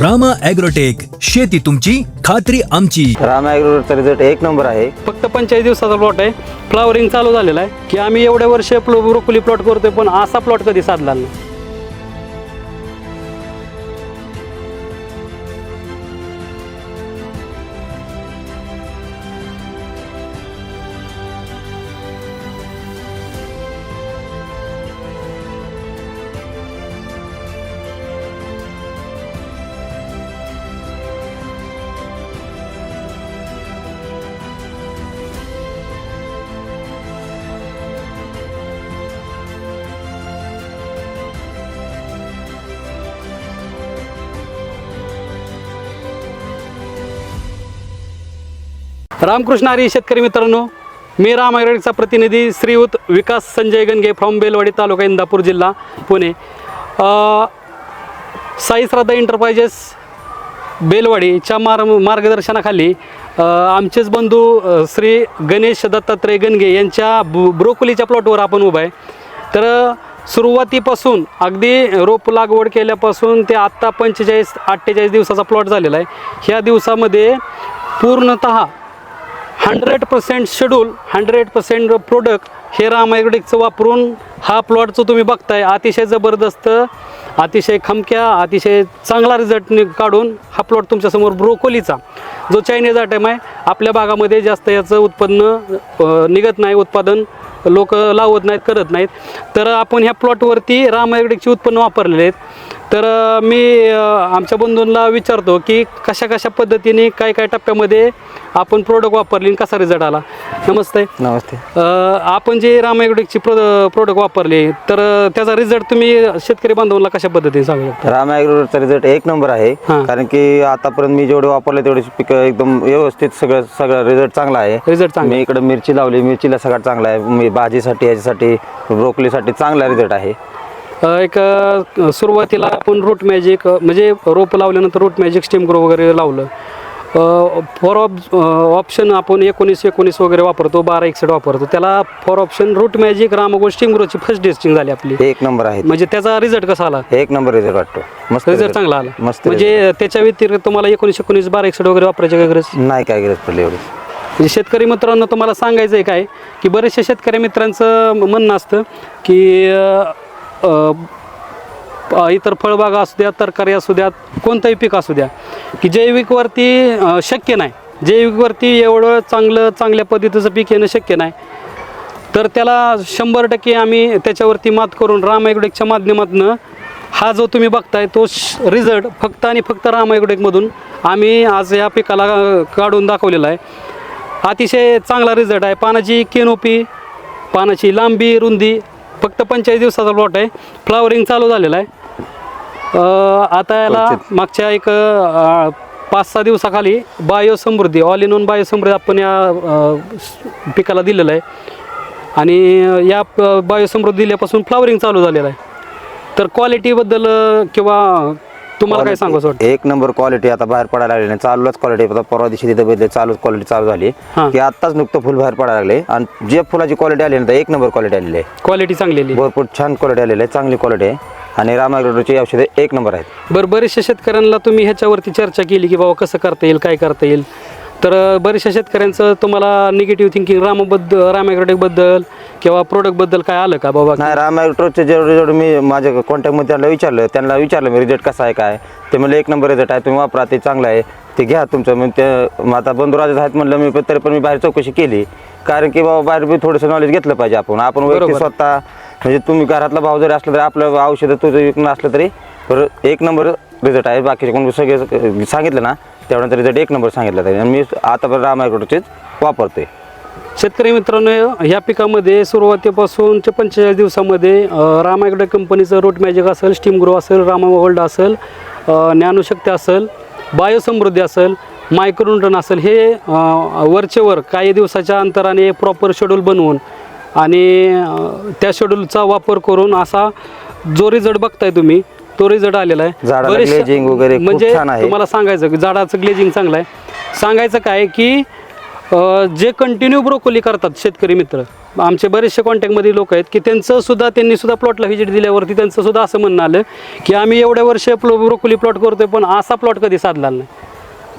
Rama agrotech शेती तुमची खात्री आमची. राम ॲग्रोचा रिझल्ट एक नंबर आहे. फक्त पंचेचाळीस दिवसाचा प्लॉट आहे. फ्लावरिंग चालू झालेला आहे. की आम्ही एवढ्या वर्ष ब्रोकोली प्लॉट करतोय पण असा प्लॉट कधी साधला नाही. रामकृष्ण हरी शेतकरी मित्रांनो मी राम ॲग्रोटेकचा प्रतिनिधी श्रीयुत विकास संजय गणगे फ्रॉम बेलवाडी तालुका इंदापूर जिल्हा पुणे. साई श्रद्धा एंटरप्राइजेस बेलवाडीच्या मार मार्गदर्शनाखाली आमचेच बंधू श्री गणेश दत्तात्रय गणगे यांच्या बु ब्रोकोलीच्या प्लॉटवर आपण उभा आहे. तर सुरुवातीपासून अगदी रोप लागवड केल्यापासून ते आत्ता पंचेचाळीस अठ्ठेचाळीस दिवसाचा प्लॉट झालेला आहे. ह्या दिवसामध्ये पूर्णतः hundred percent schedule hundred percent product हे राम वापरून हा प्लॉटचं तुम्ही बघताय. अतिशय जबरदस्त अतिशय खमक्या अतिशय चांगला रिझल्ट काढून हा प्लॉट तुमच्यासमोर ब्रोकोलीचा जो चायनीज आयटम आहे आपल्या भागामध्ये जास्त याचं उत्पन्न निघत नाही उत्पादन लोक लावत नाहीत करत नाहीत. तर आपण ह्या प्लॉटवरती राम उत्पन्न वापरलेले आहेत. तर मी आमच्या बंधूंना विचारतो की कशा कशा पद्धतीने काय काय टप्प्यामध्ये आपण प्रोडक्ट वापरले आणि कसा रिझल्ट आला? नमस्ते. नमस्ते. आपण जे रामायगडची प्रो प्रोडक्ट वापरले तर त्याचा रिझल्ट तुम्ही शेतकरी बांधवांना कशा पद्धतीने सांगू शकता? राम ॲग्रोचा रिझल्ट एक नंबर आहे. कारण की आतापर्यंत मी जेवढे वापरले तेवढे पिकं एकदम व्यवस्थित सगळं सगळं रिझल्ट चांगला आहे. रिझल्ट चांगला मी इकडे मिरची लावली मिरचीला सगळ्यात चांगला आहे. मी भाजीसाठी याच्यासाठी ब्रोकलीसाठी चांगला रिझल्ट आहे. एक सुरुवातीला आपण रूट मॅजिक म्हणजे रोप लावल्यानंतर रूट मॅजिक स्टीम ग्रो वगैरे लावलं. फॉर ऑप ऑप्शन आपण एकोणीस एकोणीस वगैरे वापरतो बारा एकसठ वापरतो. त्याला फॉर ऑप्शन रूट मॅजिक रामगो स्टीम ग्रोची फर्स्ट टेस्टिंग झाली आपली. एक नंबर आहे. म्हणजे त्याचा रिझल्ट कसा आला? एक नंबर रिझल्ट वाटतो. मस्त रिझल्ट. चांगला आला. मस्त म्हणजे त्याच्या व्यतिरिक्त तुम्हाला एकोणीस एकोणीस बारा एकसठ वगैरे वापरायची काही गरज. नाही काय गरज पडली एवढी. म्हणजे शेतकरी मित्रांनो तुम्हाला सांगायचं आहे काय की बरेचशा शेतकरी मित्रांचं म्हणणं असतं की इतर फळबागा असू द्या तरकारी असू द्या कोणतंही पीक असू द्या की जैविकवरती शक्य नाही. जैविकवरती एवढं चांगलं चांगल्या पद्धतीचं पीक येणं शक्य नाही. तर त्याला शंभर टक्के आम्ही त्याच्यावरती मात करून राम ॲग्रोटेकच्या माध्यमातून हा जो तुम्ही बघताय तो रिझल्ट फक्त आणि फक्त राम आम्ही आज या पिकाला काढून दाखवलेला आहे. अतिशय चांगला रिझल्ट आहे. पानाची केनोपी पानाची लांबी रुंदी फक्त पंचेचाळीस दिवसाचा प्लॉट आहे. फ्लावरिंग चालू झालेला आहे. आता याला मागच्या एक पाच सहा दिवसाखाली बायोसमृद्धी ऑल इन वन बायोसमृद्धी आपण या पिकाला दिलेलं आहे. आणि या बायोसमृद्धी दिल्यापासून फ्लावरिंग चालू झालेलं आहे. तर क्वालिटीबद्दल किंवा तुम्हाला काय सांगू वाटतं? एक नंबर क्वालिटी आता बाहेर पडायला लागली नाही. चालूच क्वालिटी आता परवा दिवशी तिथे बदले चालूच क्वालिटी चालू झाली. हां. की आत्ताच नुकतं फुल बाहेर पडायला लागले. आणि जे फुलाची क्वालिटी आली ना तर एक नंबर क्वालिटी आलेली आहे. क्वालिटी चांगलेली भरपूर छान क्वालिटी आलेली आहे. चांगली क्वालिटी आहे. आणि रामायग्रोची औषधे एक नंबर आहेत. बरं बरेचशा शेतकऱ्यांना तुम्ही ह्याच्यावरती चर्चा केली की बाबा कसं करता येईल काय करता येईल? तर बऱ्याचशा शेतकऱ्यांचं तुम्हाला निगेटिव्ह थिंकिंग रामाबद्दल रामायग्रोटेकबद्दल किंवा प्रोडक्टबद्दल काय आलं का बाबा? नाही रामायग्रोचे जेवढे जेवढे मी माझ्या कॉन्टॅक्टमध्ये त्यांना विचारलं त्यांना विचारलं मी रिझल्ट कसा आहे काय? ते म्हणलं एक नंबर रिझल्ट आहे तुम्ही वापरा ते चांगलं आहे ते घ्या तुमचं. मग ते आता बंधुराजात आहेत म्हणलं मी पण तरी पण मी बाहेर चौकशी केली. कारण की बाबा बाहेर बी थोडंसं नॉलेज घेतलं पाहिजे आपण. आपण वैयक्तिक बरोबर. स्वतः म्हणजे तुम्ही घरातला भाव जरी असला तरी आपलं औषधं तुझं विकणं असलं तरी तर एक नंबर रिझल्ट आहे. बाकीचे कोण सगळे सांगितलं ना तेवढ्याचा रिझल्ट एक नंबर सांगितला त्याने. आणि मी आतापर्यंत रामायग्रोचेच वापरते शेतकरी मित्रांनो ह्या पिकामध्ये सुरुवातीपासून ते पंचेचाळीस दिवसामध्ये रामायगडे कंपनीचं रूट मॅजिक असेल स्टीम ग्रो असेल रामा गोल्ड असेल ज्ञानशक्ती असेल बायोसमृद्धी असेल मायक्रोन्टन असेल हे वरचेवर काही दिवसाच्या अंतराने प्रॉपर शेड्यूल बनवून आणि त्या शेड्यूलचा वापर करून असा जो रिझल्ट बघताय तुम्ही तो रिझल्ट आलेला आहे. झाडाला बरेचशा- glazing वगैरे खूप म्हणजे छान आहे. तुम्हाला सांगायचं की झाडाचं ग्लेजिंग चांगलं आहे. सांगायचं काय की अ, जे कंटिन्यू ब्रोकोली करतात शेतकरी मित्र आमचे बरेचसे कॉन्टॅक्टमध्ये लोक आहेत की त्यांचं सुद्धा त्यांनी सुद्धा प्लॉटला व्हिजिट दिल्यावरती त्यांचं सुद्धा असं म्हणणं आलं की आम्ही एवढ्या वर्ष प्लो ब्रोकोली प्लॉट करतोय पण असा प्लॉट कधी साधला नाही.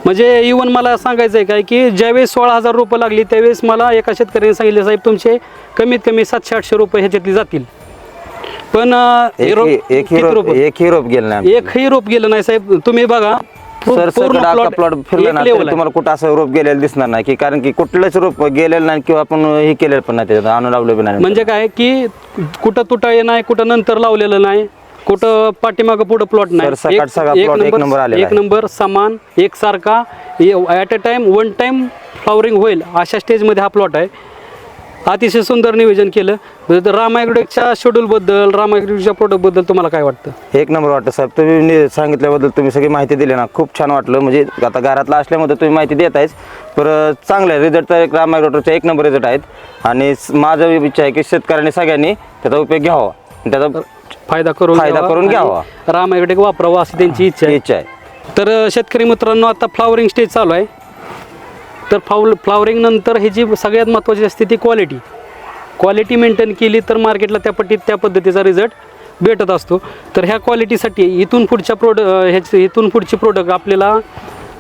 म्हणजे इवन मला सांगायचं आहे काय की ज्यावेळेस सोळा हजार रुपये लागली त्यावेळेस मला एका शेतकऱ्याने सांगितले साहेब तुमचे कमीत कमी सातशे आठशे रुपये ह्याच्यातली जातील. पण हे एक रोप- एक किती? एक हिरोप गेलं नाही एकही रोप गेलं नाही साहेब तुम्ही बघा पू- सर पूर्ण plot प्लॉट फिरलं एक ना level तरी आहे. तुम्हाला कुठं असं रोप गेलेलं दिसणार नाही की कारण की कुठलंच रोप गेलेलं नाही किंवा आपण हे केलेलं पण नाही त्याच्यात आणून लावलं नाही म्हणजे काय की कुठं तुटाळे नाही कुठं नंतर लावलेलं नाही कुठं पाठीमागं पुढं प्लॉट नाही सर, सकाळ plot एक number आलेला एक आहे. नंबर समान एकसारखा at a time one time flowering होईल अशा स्टेजमध्ये हा प्लॉट आहे अतिशय सुंदर नियोजन केलं. तर रामायग्रोडेकच्या शेड्यूलबद्दल रामायग्रोडेकच्या प्रोडक्टबद्दल तुम्हाला काय वाटतं? एक नंबर वाटतं साहेब. तुम्ही नि- सांगितल्याबद्दल तुम्ही सगळी माहिती दिली ना. खूप छान वाटलं. म्हणजे आता घरातला असल्यामुळे तुम्ही माहिती देत आहेच पर चांगलं आहे. रिझल्ट तर एक रामायग्रोटरचा एक नंबर रिझल्ट आहेत. आणि स- माझं इच्छा आहे की शेतकऱ्यांनी सगळ्यांनी त्याचा उपयोग घ्यावा. आणि त्याचा फायदा करून फायदा करून घ्यावा. रामायग्रोडेक वापरावा अशी त्यांची इच्छा आहे. इच्छा आहे. तर अ, शेतकरी मित्रांनो आता फ्लावरिंग स्टेज चालू आहे. तर फावल फ्लावरिंगनंतर हे जी सगळ्यात महत्त्वाची असते ती क्वालिटी क्वालिटी मेंटेन केली तर मार्केटला त्या पट्टीत त्या पद्धतीचा रिझल्ट भेटत असतो. तर ह्या क्वालिटीसाठी इथून पुढच्या प्रोड ह्याची इथून पुढची प्रोडक्ट आपल्याला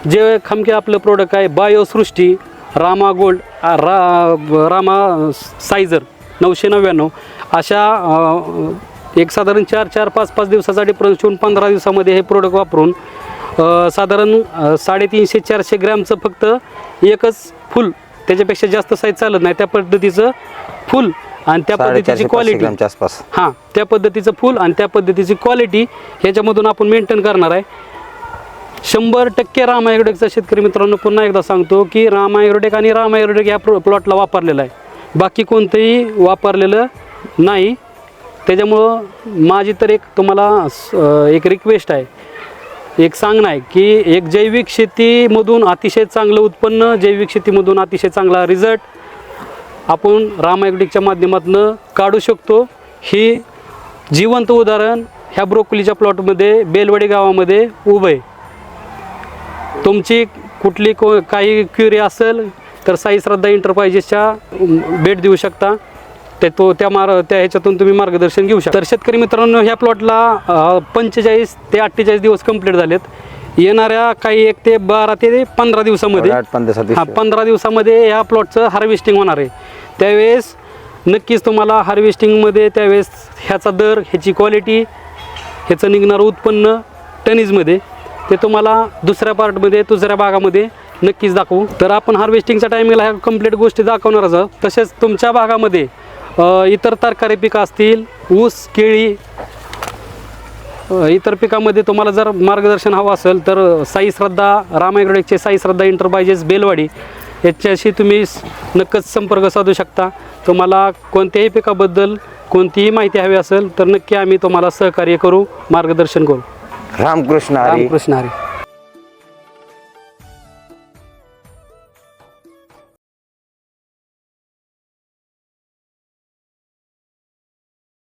जे खमके आपलं प्रोडक्ट आहे बायोसृष्टी रामा गोल्ड रा रामा सायझर नऊशे नव्याण्णव अशा एक साधारण चार चार पाच पाच दिवसासाठी डिफरन्स ठेवून पंधरा दिवसामध्ये हे प्रोडक्ट वापरून साधारण साडेतीनशे चारशे ग्रॅमचं फक्त एकच फुल त्याच्यापेक्षा जास्त साईज चालत नाही. त्या पद्धतीचं फुल आणि त्या पद्धतीची क्वालिटी आसपास. हां त्या पद्धतीचं फुल आणि त्या पद्धतीची क्वालिटी ह्याच्यामधून आपण मेंटेन करणार आहे. शंभर टक्के राम ॲग्रोटेकचा शेतकरी मित्रांनो पुन्हा एकदा सांगतो की राम ॲग्रोटेक आणि राम ॲग्रोटेक या प्रो प्लॉटला वापरलेला आहे. बाकी कोणतंही वापरलेलं नाही. त्याच्यामुळं माझी तर एक तुम्हाला एक रिक्वेस्ट आहे. एक सांगणं आहे की एक जैविक शेतीमधून अतिशय चांगलं उत्पन्न जैविक शेतीमधून अतिशय चांगला रिझल्ट आपण राम ॲग्रोटेकच्या माध्यमातून काढू शकतो. ही जिवंत उदाहरण ह्या ब्रोकोलीच्या प्लॉटमध्ये बेलवडी गावामध्ये उभं आहे तुमची कुठली को काही क्युरी असेल तर साई श्रद्धा एंटरप्राइजेसच्या भेट देऊ शकता. ते तो त्या मार त्या ह्याच्यातून तुम्ही मार्गदर्शन घेऊ शकता. तर शेतकरी मित्रांनो ह्या प्लॉटला पंचेचाळीस ते अठ्ठेचाळीस दिवस कंप्लीट झालेत. येणाऱ्या काही एक ते बारा ते पंधरा दिवसामध्ये हा. पंधरा दिवसामध्ये या प्लॉटचं हार्वेस्टिंग होणार आहे. त्यावेळेस नक्कीच तुम्हाला हार्वेस्टिंगमध्ये त्यावेळेस ह्याचा दर ह्याची क्वालिटी ह्याचं निघणारं उत्पन्न टनीजमध्ये ते तुम्हाला दुसऱ्या पार्टमध्ये दुसऱ्या भागामध्ये नक्कीच दाखवू. तर आपण हार्वेस्टिंगच्या टायमिंगला ह्या कंप्लीट गोष्टी दाखवणारच आहोत. तसेच तुमच्या भागामध्ये इतर तरकारी पिकं असतील ऊस केळी इतर पिकामध्ये तुम्हाला जर मार्गदर्शन हवं असेल तर साई श्रद्धा रामायगडचे साई श्रद्धा इंटरप्राइजेस बेलवाडी याच्याशी तुम्ही नक्कीच संपर्क साधू शकता. तुम्हाला कोणत्याही पिकाबद्दल कोणतीही माहिती हवी असेल तर नक्की आम्ही तुम्हाला सहकार्य करू मार्गदर्शन करू. रामकृष्ण हरी. रामकृष्ण हरी.